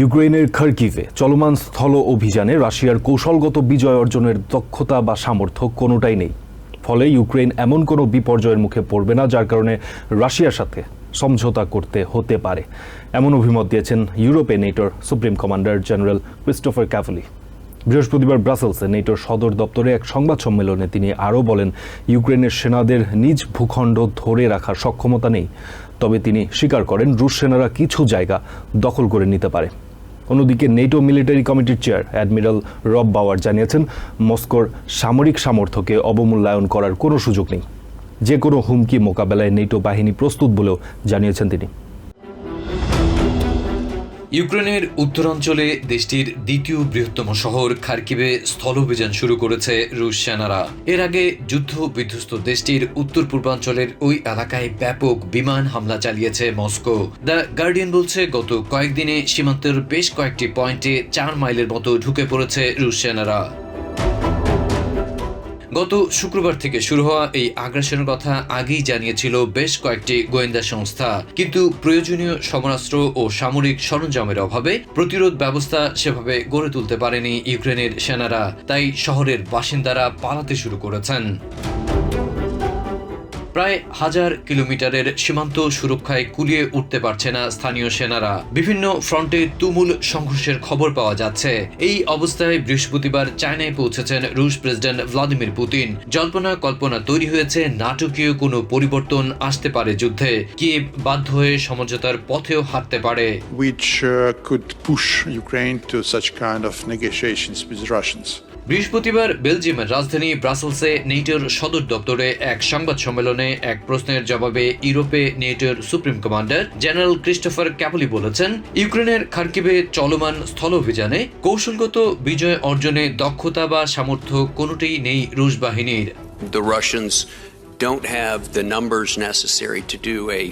ইউক্রেনের খার্কিভে চলমান স্থল অভিযানে রাশিয়ার কৌশলগত বিজয় অর্জনের দক্ষতা বা সামর্থ্য কোনোটাই নেই। ফলে ইউক্রেন এমন কোনো বিপর্যয়ের মুখে পড়বে না, যার কারণে রাশিয়ার সাথে সমঝোতা করতে হতে পারে। এমন অভিমত দিয়েছেন ইউরোপে নেটোর supreme commander general Christopher Cavoli. বৃহস্পতিবার ব্রাসেলসে নেটোর সদর দপ্তরে এক সংবাদ সম্মেলনে তিনি আরও বলেন ইউক্রেনের সেনাদের নিজ ভূখণ্ড ধরে রাখার সক্ষমতা নেই। তবে তিনি স্বীকার করেন, রুশ সেনারা কিছু জায়গা দখল করে নিতে পারে। অন্যদিকে নেটো মিলিটারি কমিটির চেয়ার অ্যাডমিরাল রব বাওয়ার জানিয়েছেন, মস্কোর সামরিক সামর্থ্যকে অবমূল্যায়ন করার কোনো সুযোগ নেই। যে কোনো হুমকি মোকাবেলায় নেটো বাহিনী প্রস্তুত বলেও জানিয়েছেন তিনি। ইউক্রেনের উত্তরাঞ্চলে দেশটির দ্বিতীয় বৃহত্তম শহর খার্কিবে স্থল অভিযান শুরু করেছে রুশ সেনারা। এর আগে যুদ্ধ বিধ্বস্ত দেশটির উত্তর পূর্বাঞ্চলের ওই এলাকায় ব্যাপক বিমান হামলা চালিয়েছে মস্কো। দ্য গার্ডিয়ান বলছে, গত কয়েকদিনে সীমান্তের বেশ কয়েকটি পয়েন্টে চার মাইলের মতো ঢুকে পড়েছে রুশ সেনারা। গত শুক্রবার থেকে শুরু হওয়া এই আগ্রাসনের কথা আগেই জানিয়েছিল বেশ কয়েকটি গোয়েন্দা সংস্থা। কিন্তু প্রয়োজনীয় সমরাস্ত্র ও সামরিক সরঞ্জামের অভাবে প্রতিরোধ ব্যবস্থা সেভাবে গড়ে তুলতে পারেনি ইউক্রেনের সেনারা। তাই শহরের বাসিন্দারা পালাতে শুরু করেছেন। প্রায় হাজার কিলোমিটারের সীমান্ত সুরক্ষায় কুলিয়ে উঠতে পারছে না স্থানীয় সেনারা। বিভিন্ন ফ্রন্টে তুমুল সংঘর্ষের খবর পাওয়া যাচ্ছে। এই অবস্থায় বৃহস্পতিবার চায়নায় পৌঁছেছেন রুশ প্রেসিডেন্ট ভ্লাদিমির পুতিন। জল্পনা কল্পনা তৈরি হয়েছে নাটকীয় কোনো পরিবর্তন আসতে পারে যুদ্ধে। কি বাধ্য হয়ে সমঝোতার পথেও হাঁটতে পারে। Which uh, could push Ukraine to such kind of negotiations. বৃহস্পতিবার বেলজিয়ামের রাজধানী ব্রাসেলসে নেটোর সদর দপ্তরে এক সংবাদ সম্মেলনে এক প্রশ্নের জবাবে ইউরোপে নেটোর supreme commander general Christopher Cavoli বলেছেন, ইউক্রেনের খার্কিবে চলমান স্থল অভিযানে কৌশলগত বিজয় অর্জনে দক্ষতা বা সামর্থ্য কোনোটিই নেই রুশ বাহিনীর the Russians don't have the numbers necessary to do a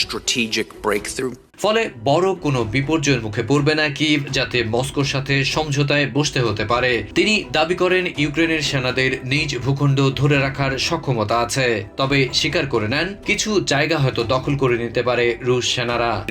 strategic breakthrough. ফলে বড় কোনো বিপর্যয়ের মুখে পড়বে না কিভ যাতে মস্কোর সাথে সমঝোতায় বসতে হতে পারে। তিনি দাবি করেন ইউক্রেনের সেনাদের নিজ ভূখণ্ড ধরে রাখার সক্ষমতা আছে। তবে স্বীকার করে নেন কিছু জায়গা হয়তো দখল করে নিতে পারে রুশ সেনারা.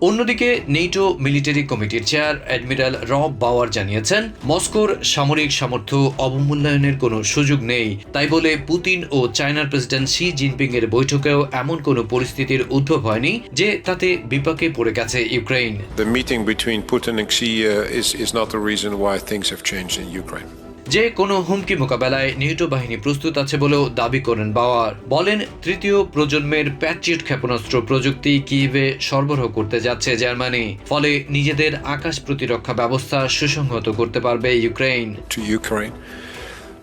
অন্যদিকে নেটো মিলিটারি কমিটির চেয়ার অ্যাডমিরাল রব বাওয়ার জানিয়েছেন মস্কোর সামরিক সামর্থ্য অবমূল্যায়নের কোনো সুযোগ নেই। তাই বলে পুতিন ও চায়নার প্রেসিডেন্ট শি জিনপিং এর বৈঠকেও এমন কোনো পরিস্থিতির উদ্ভব হয়নি যে তাতে বিপাকে পড়ে গেছে Ukraine The meeting between Putin and Xi uh, is, is not the reason why things have changed in Ukraine. যে কোনো হুমকি মোকাবেলায় নেটো বাহিনী প্রস্তুত আছে বলেও দাবি করেন বাওয়ার। বলেন তৃতীয় প্রজন্মের প্যাট্রিয়ট ক্ষেপণাস্ত্র প্রযুক্তি কিয়েভে সরবরাহ করতে যাচ্ছে জার্মানি। ফলে নিজেদের আকাশ প্রতিরক্ষা ব্যবস্থা সুসংহত করতে পারবে Ukraine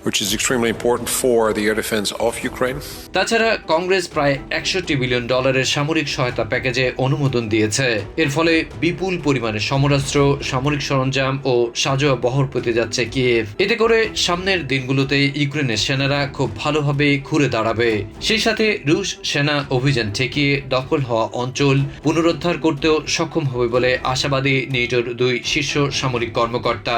which is extremely important for the air defense of Ukraine. তাছাড়া কংগ্রেস প্রায় একষট্টি বিলিয়ন ডলারের সামরিক সহায়তা প্যাকেজে অনুমোদন দিয়েছে। এর ফলে বিপুল পরিমাণে সমরাস্ত্র, সামরিক সরঞ্জাম ও সাজোয়া বহর পেতে যাচ্ছে কিয়েভ। এতে করে সামনের দিনগুলোতে ইউক্রেনের সেনারা খুব ভালোভাবে ঘুরে দাঁড়াবে। সেই সাথে রুশ সেনা অভিযান ঠেকিয়ে দখল হওয়া অঞ্চল পুনরুদ্ধার করতেও সক্ষম হবে বলে আশাবাদী নেটোর দুই শীর্ষ সামরিক কর্মকর্তা।